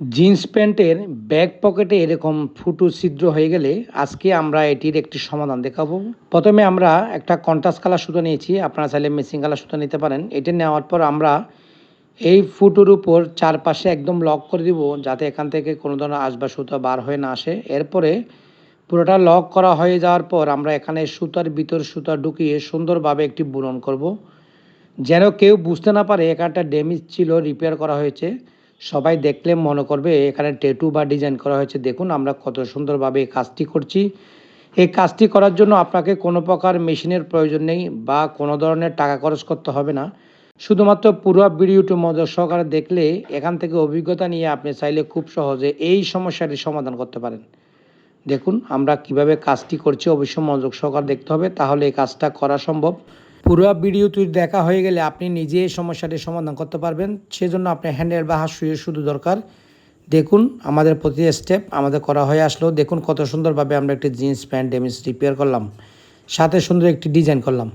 Jeans প্যান্টের back পকেটে এরকম ফুটো ছিদ্র হয়ে গেলে আজকে আমরা এটির একটি সমাধান দেখাবো। প্রথমে আমরা একটা কন্ট্রাস্ট কালার সুতো নিয়েছি, আপনারা চাইলে মেসিং কালার সুতো নিতে পারেন। এটি নেওয়ার পর আমরা এই ফুটোর উপর চারপাশে একদম লক করে দিব, যাতে এখান থেকে কোনো ধরনের আসবা সুতো বার হয়ে না আসে। এরপরে পুরোটা লক করা হয়ে যাওয়ার পর আমরা এখানে সুতার ভিতর সুতা ঢুকিয়ে সুন্দরভাবে একটি বুনন করব। যেন কেউ বুঝতে না পারে এখানটা ড্যামেজ ছিল রিপেয়ার করা হয়েছে। সবাই দেখলে মনে করবে এখানে টেটু বা ডিজাইন করা হয়েছে। দেখুন, আমরা কত সুন্দরভাবে এই কাজটি করছি। এই কাজটি করার জন্য আপনাকে কোনো প্রকার মেশিনের প্রয়োজন নেই বা কোনো ধরনের টাকা খরচ করতে হবে না। শুধুমাত্র পুরো ভিডিওটি মজা সহকারে দেখলে এখান থেকে অভিজ্ঞতা নিয়ে আপনি চাইলে খুব সহজে এই সমস্যাটি সমাধান করতে পারেন। দেখুন, আমরা কীভাবে কাজটি করছি, অবশ্যই মনোযোগ সহকারে দেখতে হবে, তাহলে এই কাজটা করা সম্ভব। পুরো ভিডিওটি দেখা হয়ে গেলে আপনি নিজে এই সমস্যাটি সমাধান করতে পারবেন। সেজন্য আপনি হ্যান্ডেল বা হাত শুয়ে শুধু দরকার। দেখুন, আমাদের প্রতি স্টেপ আমাদের করা হয়ে আসলো। দেখুন কত সুন্দরভাবে আমরা একটি জিন্স প্যান্ট ডেমিস রিপেয়ার করলাম। সাথে সুন্দর একটি ডিজাইন করলাম।